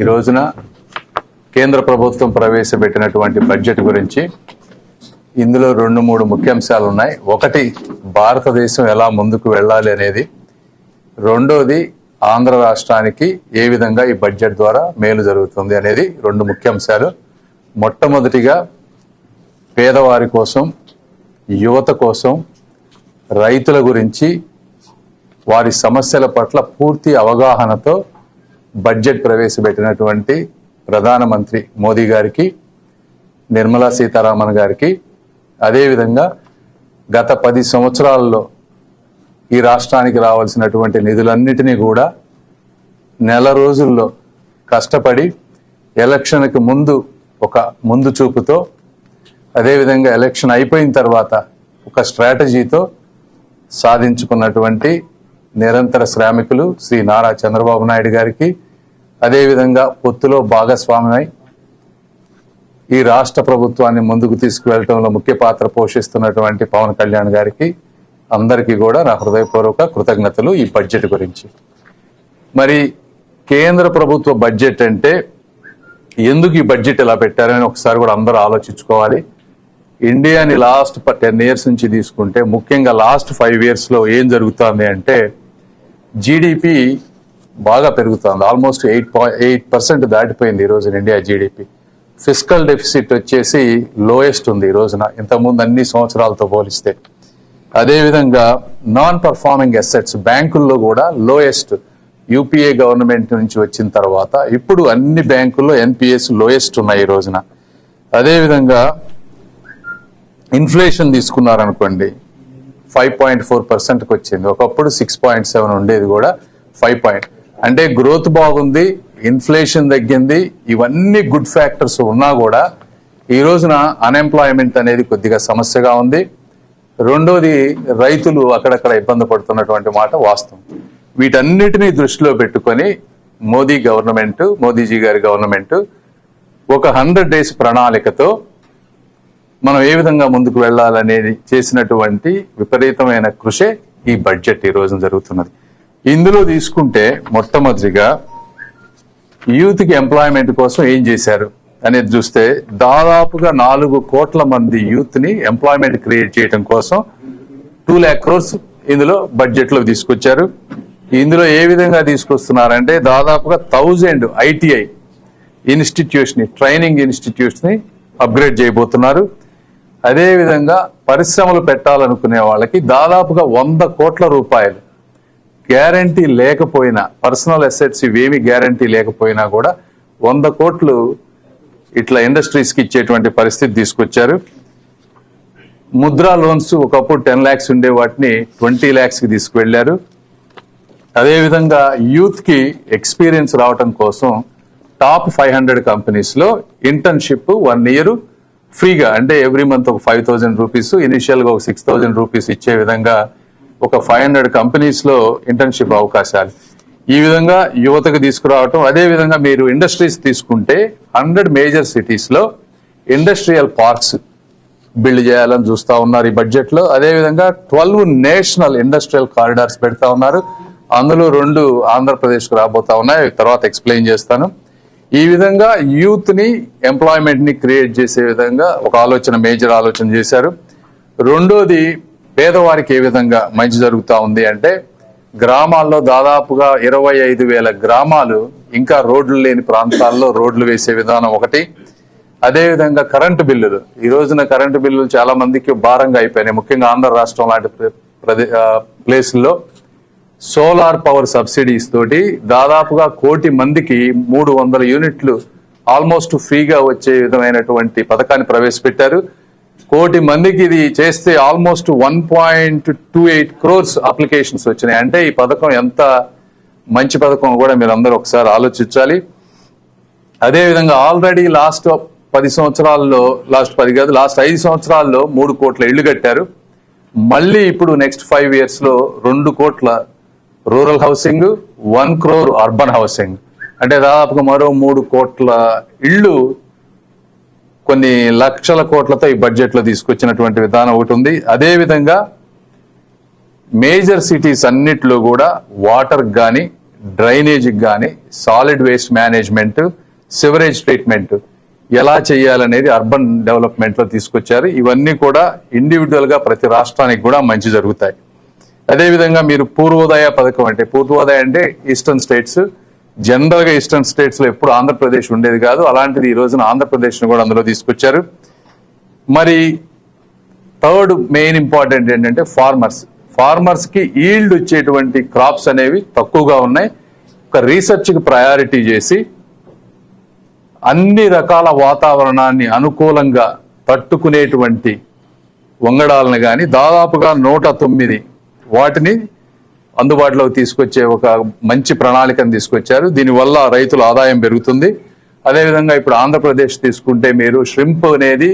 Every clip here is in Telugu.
ఈ రోజున కేంద్ర ప్రభుత్వం ప్రవేశపెట్టినటువంటి బడ్జెట్ గురించి ఇందులో రెండు మూడు ముఖ్యాంశాలు ఉన్నాయి. ఒకటి భారతదేశం ఎలా ముందుకు వెళ్ళాలి అనేది. రెండోది ఆంధ్ర రాష్ట్రానికి ఏ విధంగా ఈ బడ్జెట్ ద్వారా మేలు జరుగుతుంది అనేది రెండు ముఖ్యాంశాలు. మొట్టమొదటిగా పేదవారి కోసం యువత కోసం రైతుల గురించి వారి సమస్యల పట్ల పూర్తి అవగాహనతో బడ్జెట్ ప్రవేశపెట్టినటువంటి ప్రధానమంత్రి మోదీ గారికి నిర్మలా సీతారామన్ గారికి అదేవిధంగా గత పది సంవత్సరాల్లో ఈ రాష్ట్రానికి రావాల్సినటువంటి నిధులన్నిటినీ కూడా నెల రోజుల్లో కష్టపడి ఎలక్షన్కి ముందు ఒక ముందు చూపుతో అదేవిధంగా ఎలక్షన్ అయిపోయిన తర్వాత ఒక స్ట్రాటజీతో సాధించుకున్నటువంటి నిరంతర శ్రామికులు శ్రీ నారా చంద్రబాబు నాయుడు గారికి అదేవిధంగా పొత్తులో భాగస్వామ్యమై ఈ రాష్ట్ర ప్రభుత్వాన్ని ముందుకు తీసుకువెళ్ళడంలో ముఖ్య పాత్ర పోషిస్తున్నటువంటి పవన్ కళ్యాణ్ గారికి అందరికీ కూడా నా హృదయపూర్వక కృతజ్ఞతలు ఈ బడ్జెట్ గురించి. మరి కేంద్ర ప్రభుత్వ బడ్జెట్ అంటే ఎందుకు ఈ బడ్జెట్ ఇలా పెట్టారని ఒకసారి కూడా అందరూ ఆలోచించుకోవాలి. ఇండియాని లాస్ట్ టెన్ ఇయర్స్ నుంచి తీసుకుంటే ముఖ్యంగా లాస్ట్ ఫైవ్ ఇయర్స్లో ఏం జరుగుతుంది అంటే జీడిపి బాగా పెరుగుతుంది. Almost eight point eight percent దాటిపోయింది ఈ రోజున ఇండియా జీడిపి ఫిజికల్ డెఫిసిట్ వచ్చేసి లోయెస్ట్ ఉంది ఈ రోజున. ఇంతకుముందు అన్ని సంవత్సరాలతో పోలిస్తే. అదేవిధంగా నాన్ పర్ఫార్మింగ్ అసెట్స్ బ్యాంకుల్లో కూడా లోయెస్ట్ యూపీఏ గవర్నమెంట్ నుంచి వచ్చిన తర్వాత ఇప్పుడు అన్ని బ్యాంకుల్లో ఎన్పిఎస్ లోయెస్ట్ ఉన్నాయి ఈ రోజున. అదేవిధంగా ఇన్ఫ్లేషన్ తీసుకున్నారనుకోండి ఫైవ్ పాయింట్ ఫోర్ పర్సెంట్కి వచ్చింది. ఒకప్పుడు సిక్స్ పాయింట్ సెవెన్ ఉండేది కూడా ఫైవ్ పాయింట్ అంటే గ్రోత్ బాగుంది ఇన్ఫ్లేషన్ తగ్గింది ఇవన్నీ గుడ్ ఫ్యాక్టర్స్ ఉన్నా కూడా ఈ రోజున అన్ఎంప్లాయ్మెంట్ అనేది కొద్దిగా సమస్యగా ఉంది. రెండోది రైతులు అక్కడక్కడ ఇబ్బంది పడుతున్నటువంటి మాట వాస్తవం. వీటన్నిటినీ దృష్టిలో పెట్టుకొని మోదీ గవర్నమెంట్ మోదీజీ గారి గవర్నమెంట్ ఒక హండ్రెడ్ డేస్ ప్రణాళికతో మనం ఏ విధంగా ముందుకు వెళ్ళాలనేది చేసినటువంటి విపరీతమైన కృషే ఈ బడ్జెట్ ఈ రోజున జరుగుతున్నది. ఇందులో తీసుకుంటే మొట్టమొదటిగా యూత్కి ఎంప్లాయ్మెంట్ కోసం ఏం చేశారు అనేది చూస్తే దాదాపుగా నాలుగు కోట్ల మంది యూత్ని ఎంప్లాయ్మెంట్ క్రియేట్ చేయడం కోసం టూ ల్యాక్ క్రోర్స్ ఇందులో బడ్జెట్లో తీసుకొచ్చారు. ఇందులో ఏ విధంగా తీసుకొస్తున్నారంటే దాదాపుగా థౌజండ్ ఐటీఐ ఇన్స్టిట్యూట్స్ని ట్రైనింగ్ ఇన్స్టిట్యూట్స్ని అప్గ్రేడ్ చేయబోతున్నారు. అదేవిధంగా పరిశ్రమలు పెట్టాలనుకునే వాళ్ళకి దాదాపుగా వంద కోట్ల రూపాయలు గ్యారంటీ లేకపోయినా పర్సనల్ అసెట్స్ ఇవేమి గ్యారంటీ లేకపోయినా కూడా వంద కోట్లు ఇట్లా ఇండస్ట్రీస్కి ఇచ్చేటువంటి పరిస్థితి తీసుకొచ్చారు. ముద్రా లోన్స్ ఒకప్పుడు టెన్ ల్యాక్స్ ఉండే వాటిని ట్వంటీ ల్యాక్స్కి తీసుకువెళ్ళారు. అదేవిధంగా యూత్కి ఎక్స్పీరియన్స్ రావటం కోసం టాప్ ఫైవ్ హండ్రెడ్ కంపెనీస్లో ఇంటర్న్షిప్ వన్ ఇయర్ ఫ్రీగా అంటే ఎవ్రీ మంత్ ఒక ఫైవ్ థౌసండ్ రూపీస్ ఇనిషియల్గా ఒక సిక్స్ థౌసండ్ రూపీస్ ఇచ్చే విధంగా ఒక ఫైవ్ హండ్రెడ్ కంపెనీస్లో ఇంటర్న్షిప్ అవకాశాలు. ఈ విధంగా యువతకు తీసుకురావటం అదే విధంగా మీరు ఇండస్ట్రీస్ తీసుకుంటే హండ్రెడ్ మేజర్ సిటీస్లో ఇండస్ట్రియల్ పార్క్స్ బిల్డ్ చేయాలని చూస్తా ఉన్నారు ఈ బడ్జెట్లో అదేవిధంగా అదే విధంగా ట్వెల్వ్ నేషనల్ ఇండస్ట్రియల్ కారిడార్స్ పెడతా ఉన్నారు. అందులో రెండు ఆంధ్రప్రదేశ్కు రాబోతా ఉన్నాయి. తర్వాత ఎక్స్ప్లెయిన్ చేస్తాను. ఈ విధంగా యూత్ని ఎంప్లాయ్మెంట్ని క్రియేట్ చేసే విధంగా ఒక ఆలోచన మేజర్ ఆలోచన చేశారు. రెండోది పేదవారికి ఏ విధంగా మంచి జరుగుతూ ఉంది అంటే గ్రామాల్లో దాదాపుగా ఇరవై ఐదు వేల గ్రామాలు ఇంకా రోడ్లు లేని ప్రాంతాల్లో రోడ్లు వేసే విధానం ఒకటి. అదేవిధంగా కరెంటు బిల్లులు. ఈ రోజున కరెంటు బిల్లులు చాలా మందికి భారంగా అయిపోయినాయి. ముఖ్యంగా ఆంధ్ర రాష్ట్రం లాంటి ప్ర- ప్రదే ప్లేసుల్లో. సోలార్ పవర్ సబ్సిడీస్ తోటి దాదాపుగా కోటి మందికి మూడు వందల యూనిట్లు ఆల్మోస్ట్ ఫ్రీగా వచ్చే విధమైనటువంటి పథకాన్ని ప్రవేశపెట్టారు. కోటి మందికి ఇది చేస్తే almost one point two eight crores applications వచ్చినాయి. అంటే ఈ పథకం ఎంత మంచి పథకం కూడా మీరు అందరూ ఒకసారి ఆలోచించాలి. అదేవిధంగా ఆల్రెడీ లాస్ట్ పది సంవత్సరాల్లో లాస్ట్ పది కాదు లాస్ట్ ఐదు సంవత్సరాల్లో మూడు కోట్ల ఇళ్ళు కట్టారు. మళ్ళీ ఇప్పుడు నెక్స్ట్ ఫైవ్ ఇయర్స్లో రెండు కోట్ల rural housing one crore urban housing. అంటే దాదాపుగా మరో మూడు కోట్ల ఇళ్ళు కొన్ని లక్షల కోట్లతో ఈ బడ్జెట్లో తీసుకొచ్చినటువంటి విధానం ఒకటి ఉంది. అదేవిధంగా మేజర్ సిటీస్ అన్నిట్లో కూడా వాటర్ కానీ డ్రైనేజ్కి కానీ solid waste management sewerage treatment ఎలా చేయాలనేది అర్బన్ డెవలప్మెంట్లో తీసుకొచ్చారు. ఇవన్నీ కూడా ఇండివిజువల్గా ప్రతి రాష్ట్రానికి కూడా మంచి జరుగుతాయి. అదేవిధంగా మీరు పూర్వోదయ పథకం అంటే పూర్వోదయ అంటే ఈస్టర్న్ స్టేట్స్ జనరల్గా ఈస్టర్న్ స్టేట్స్లో ఎప్పుడు ఆంధ్రప్రదేశ్ ఉండేది కాదు. అలాంటిది ఈ రోజున ఆంధ్రప్రదేశ్ను కూడా అందులో తీసుకొచ్చారు. మరి థర్డ్ మెయిన్ ఇంపార్టెంట్ ఏంటంటే ఫార్మర్స్ ఫార్మర్స్కి ఈల్డ్ వచ్చేటువంటి క్రాప్స్ అనేవి తక్కువగా ఉన్నాయి. ఒక రీసెర్చ్కి ప్రయారిటీ చేసి అన్ని రకాల వాతావరణాన్ని అనుకూలంగా తట్టుకునేటువంటి వంగడాలను కానీ దాదాపుగా నూట తొమ్మిది వాటిని అందుబాటులోకి తీసుకొచ్చే ఒక మంచి ప్రణాళికను తీసుకొచ్చారు. దీనివల్ల రైతుల ఆదాయం పెరుగుతుంది. అదేవిధంగా ఇప్పుడు ఆంధ్రప్రదేశ్ తీసుకుంటే మీరు ష్రింప్ అనేది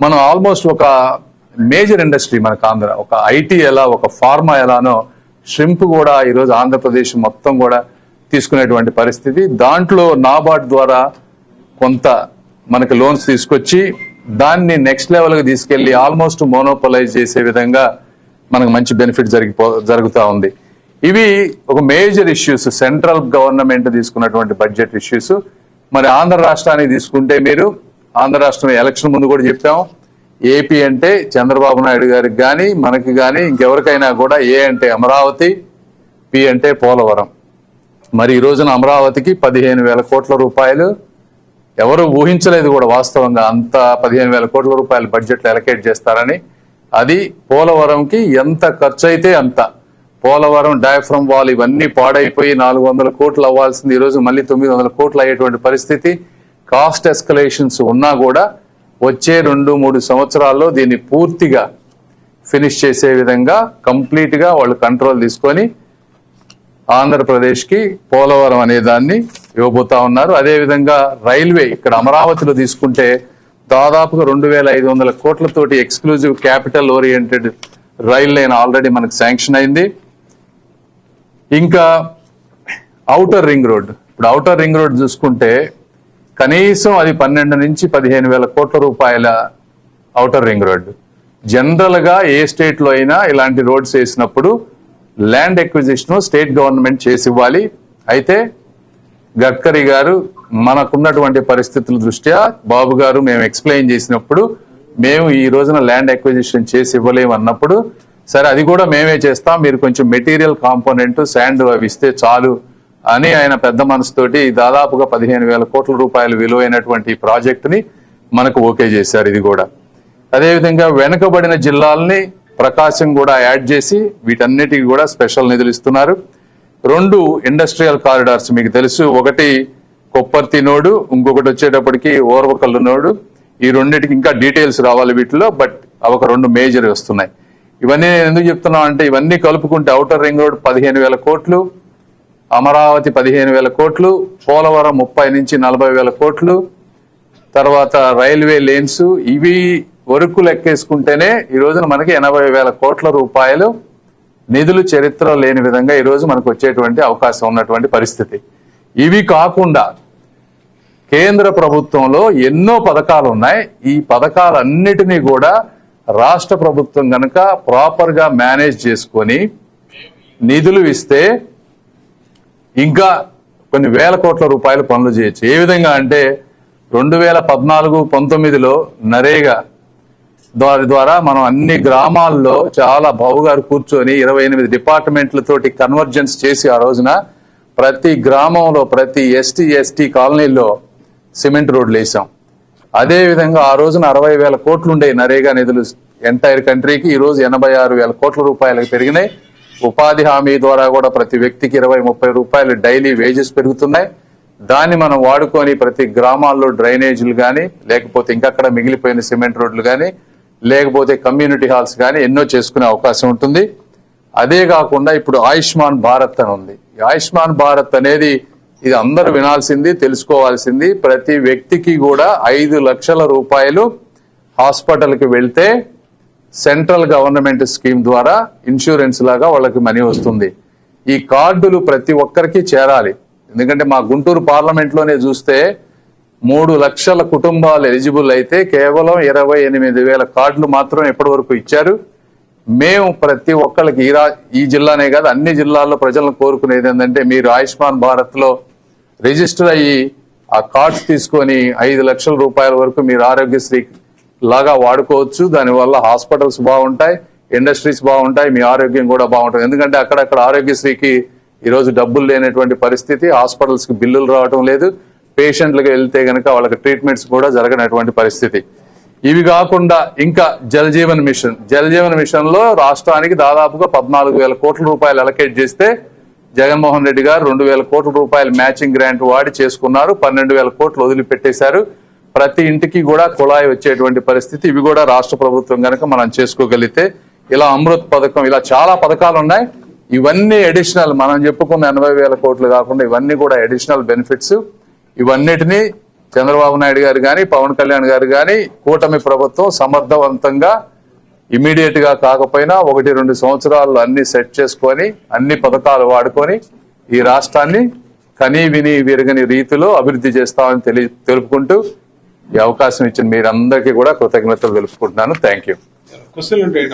మనం ఆల్మోస్ట్ ఒక మేజర్ ఇండస్ట్రీ మనకు ఆంధ్ర. ఒక ఐటీ ఎలా ఒక ఫార్మా ఎలానో ష్రింప్ కూడా ఈరోజు ఆంధ్రప్రదేశ్ మొత్తం కూడా తీసుకునేటువంటి పరిస్థితి. దాంట్లో నాబార్డ్ ద్వారా కొంత మనకి లోన్స్ తీసుకొచ్చి దాన్ని నెక్స్ట్ లెవెల్కి తీసుకెళ్ళి ఆల్మోస్ట్ మోనోపలైజ్ చేసే విధంగా మనకు మంచి బెనిఫిట్ జరిగిపో జరుగుతూ ఉంది. ఇవి ఒక మేజర్ ఇష్యూస్ సెంట్రల్ గవర్నమెంట్ తీసుకున్నటువంటి బడ్జెట్ ఇష్యూస్. మరి ఆంధ్ర రాష్ట్రానికి తీసుకుంటే మీరు ఆంధ్ర రాష్ట్రం ఎలక్షన్ ముందు కూడా చెప్పాం ఏపీ అంటే చంద్రబాబు నాయుడు గారికి కానీ మనకి కానీ ఇంకెవరికైనా కూడా ఏ అంటే అమరావతి పి అంటే పోలవరం. మరి ఈ రోజున అమరావతికి పదిహేను వేల కోట్ల రూపాయలు. ఎవరు ఊహించలేదు కూడా వాస్తవంగా అంత పదిహేను వేల కోట్ల రూపాయలు బడ్జెట్లు అలకేట్ చేస్తారని. అది పోలవరంకి ఎంత ఖర్చు అయితే అంత. పోలవరం డయాఫ్రమ్ వాల్ ఇవన్నీ పాడైపోయి నాలుగు వందల కోట్లు అవ్వాల్సింది ఈ రోజు మళ్ళీ తొమ్మిది వందల కోట్లు అయ్యేటువంటి పరిస్థితి. కాస్ట్ ఎస్కలేషన్స్ ఉన్నా కూడా వచ్చే రెండు మూడు సంవత్సరాల్లో దీన్ని పూర్తిగా ఫినిష్ చేసే విధంగా కంప్లీట్గా వాళ్ళు కంట్రోల్ తీసుకొని ఆంధ్రప్రదేశ్కి పోలవరం అనే దాన్ని ఇవ్వబోతా ఉన్నారు. అదేవిధంగా రైల్వే ఇక్కడ అమరావతిలో తీసుకుంటే దాదాపుగా రెండు వేల ఐదు వందల కోట్లతోటి exclusive capital oriented rail line already మనకు శాంక్షన్ అయింది. ఇంకా అవుటర్ రింగ్ రోడ్ ఇప్పుడు ఔటర్ రింగ్ రోడ్ చూసుకుంటే కనీసం అది పన్నెండు నుంచి పదిహేను వేల కోట్ల రూపాయల ఔటర్ రింగ్ రోడ్. జనరల్గా ఏ స్టేట్లో అయినా ఇలాంటి రోడ్స్ వేసినప్పుడు ల్యాండ్ ఎక్విజిషన్ స్టేట్ గవర్నమెంట్ చేసి ఇవ్వాలి. అయితే గడ్కరీ గారు మనకున్నటువంటి పరిస్థితుల దృష్ట్యా బాబు గారు మేము ఎక్స్ప్లెయిన్ చేసినప్పుడు మేము ఈ రోజున ల్యాండ్ అక్విజిషన్ చేసి ఇవ్వలేము అన్నప్పుడు సరే అది కూడా మేమే చేస్తాం మీరు కొంచెం మెటీరియల్ కాంపోనెంట్ శాండ్ అవి ఇస్తే చాలు అని ఆయన పెద్ద మనసుతోటి దాదాపుగా పదిహేను వేల కోట్ల రూపాయలు విలువైనటువంటి ఈ ప్రాజెక్టుని మనకు ఓకే చేశారు ఇది కూడా. అదేవిధంగా వెనుకబడిన జిల్లాల్ని ప్రకాశం కూడా యాడ్ చేసి వీటన్నిటికీ కూడా స్పెషల్ నిధులు ఇస్తున్నారు. రెండు ఇండస్ట్రియల్ కారిడార్స్ మీకు తెలుసు. ఒకటి కొప్పర్తి నోడు ఇంకొకటి వచ్చేటప్పటికి ఓర్వకల్లు నోడు ఈ రెండింటికి ఇంకా డీటెయిల్స్ రావాలి వీటిలో బట్ అవి ఒక రెండు మేజర్ వస్తున్నాయి. ఇవన్నీ నేను ఎందుకు చెప్తున్నాం అంటే ఇవన్నీ కలుపుకుంటే ఔటర్ రింగ్ రోడ్ పదిహేను వేల కోట్లు అమరావతి పదిహేను వేల కోట్లు పోలవరం ముప్పై నుంచి నలభై వేల కోట్లు తర్వాత రైల్వే లేన్స్ ఇవి వరకు లెక్కేసుకుంటేనే ఈ రోజున మనకి ఎనభై వేల కోట్ల రూపాయలు నిధులు చరిత్ర లేని విధంగా ఈరోజు మనకు వచ్చేటువంటి అవకాశం ఉన్నటువంటి పరిస్థితి. ఇవి కాకుండా కేంద్ర ప్రభుత్వంలో ఎన్నో పథకాలు ఉన్నాయి ఈ పథకాలన్నిటినీ కూడా రాష్ట్ర ప్రభుత్వం గనక ప్రాపర్గా మేనేజ్ చేసుకొని నిధులు ఇస్తే ఇంకా కొన్ని వేల కోట్ల రూపాయలు పనులు చేయొచ్చు. ఏ విధంగా అంటే రెండు వేల పద్నాలుగు పంతొమ్మిదిలో నరేగా దాని ద్వారా మనం అన్ని గ్రామాల్లో చాలా బావుగారు కూర్చొని ఇరవై ఎనిమిది డిపార్ట్మెంట్లతోటి కన్వర్జెన్స్ చేసి ఆ రోజున ప్రతి గ్రామంలో ప్రతి ఎస్టీ ఎస్టీ కాలనీలో సిమెంట్ రోడ్లు వేసాం అదేవిధంగా ఆ రోజున అరవై వేల కోట్లు ఉండే నరేగా నిధులు ఎంటైర్ కంట్రీకి ఈ రోజు ఎనభై ఆరు వేల కోట్ల రూపాయలకు పెరిగినాయి. ఉపాధి హామీ ద్వారా కూడా ప్రతి వ్యక్తికి ఇరవై ముప్పై రూపాయలు డైలీ వేజెస్ పెరుగుతున్నాయి. దాన్ని మనం వాడుకొని ప్రతి గ్రామాల్లో డ్రైనేజీలు కానీ లేకపోతే ఇంకక్కడ మిగిలిపోయిన సిమెంట్ రోడ్లు కానీ లేకపోతే కమ్యూనిటీ హాల్స్ కానీ ఎన్నో చేసుకునే అవకాశం ఉంటుంది. అదే కాకుండా ఇప్పుడు ఆయుష్మాన్ భారత్ అని ఉంది. ఆయుష్మాన్ భారత్ అనేది ఇది అందరూ వినాల్సింది తెలుసుకోవాల్సింది. ప్రతి వ్యక్తికి కూడా ఐదు లక్షల రూపాయలు హాస్పిటల్కి వెళ్తే సెంట్రల్ గవర్నమెంట్ స్కీమ్ ద్వారా ఇన్సూరెన్స్ లాగా వాళ్ళకి మనీ వస్తుంది. ఈ కార్డులు ప్రతి ఒక్కరికి చేరాలి. ఎందుకంటే మా గుంటూరు పార్లమెంట్లోనే చూస్తే మూడు లక్షల కుటుంబాలు ఎలిజిబుల్ అయితే కేవలం ఇరవై ఎనిమిది వేల కార్డులు మాత్రం ఎప్పటి వరకు ఇచ్చారు. మేము ప్రతి ఒక్కరికి ఈ ఈ జిల్లానే కాదు అన్ని జిల్లాల్లో ప్రజలను కోరుకునేది ఏంటంటే మీరు ఆయుష్మాన్ భారత్లో రిజిస్టర్ అయ్యి ఆ కార్డ్స్ తీసుకొని ఐదు లక్షల రూపాయల వరకు మీరు ఆరోగ్యశ్రీ లాగా వాడుకోవచ్చు. దానివల్ల హాస్పిటల్స్ బాగుంటాయి ఇండస్ట్రీస్ బాగుంటాయి మీ ఆరోగ్యం కూడా బాగుంటుంది. ఎందుకంటే అక్కడక్కడ ఆరోగ్యశ్రీకి ఈరోజు డబ్బులు లేనటువంటి పరిస్థితి హాస్పిటల్స్కి బిల్లులు రావటం లేదు. పేషెంట్లకు వెళ్తే కనుక వాళ్ళకి ట్రీట్మెంట్స్ కూడా జరగనటువంటి పరిస్థితి. ఇవి కాకుండా ఇంకా జలజీవన్ మిషన్. జలజీవన్ మిషన్లో రాష్ట్రానికి దాదాపుగా పద్నాలుగు వేల కోట్ల రూపాయలు అలకేట్ చేస్తే జగన్మోహన్ రెడ్డి గారు రెండు వేల కోట్ల రూపాయలు మ్యాచింగ్ గ్రాంట్ వాడి చేసుకున్నారు. పన్నెండు వేల కోట్లు వదిలిపెట్టేశారు. ప్రతి ఇంటికి కూడా కుళాయి వచ్చేటువంటి పరిస్థితి ఇవి కూడా రాష్ట్ర ప్రభుత్వం కనుక మనం చేసుకోగలిగితే ఇలా అమృత్ పథకం ఇలా చాలా పథకాలు ఉన్నాయి. ఇవన్నీ అడిషనల్ మనం చెప్పుకున్న ఎనభై వేల కోట్లు కాకుండా ఇవన్నీ కూడా అడిషనల్ బెనిఫిట్స్ ఇవన్నిటినీ చంద్రబాబు నాయుడు గారు కానీ పవన్ కళ్యాణ్ గారు కానీ కూటమి ప్రభుత్వం సమర్థవంతంగా ఇమీడియట్గా కాకపోయినా ఒకటి రెండు సంవత్సరాలు అన్ని సెట్ చేసుకొని అన్ని పథకాలు వాడుకొని ఈ రాష్ట్రాన్ని కనీ విని విరగని రీతిలో అభివృద్ధి చేస్తామని తెలి తెలుపుకుంటూ ఈ అవకాశం ఇచ్చిన మీరందరికీ కూడా కృతజ్ఞతలు తెలుపుకుంటున్నాను. థ్యాంక్ యూ క్వశ్చన్ ఉంటాయి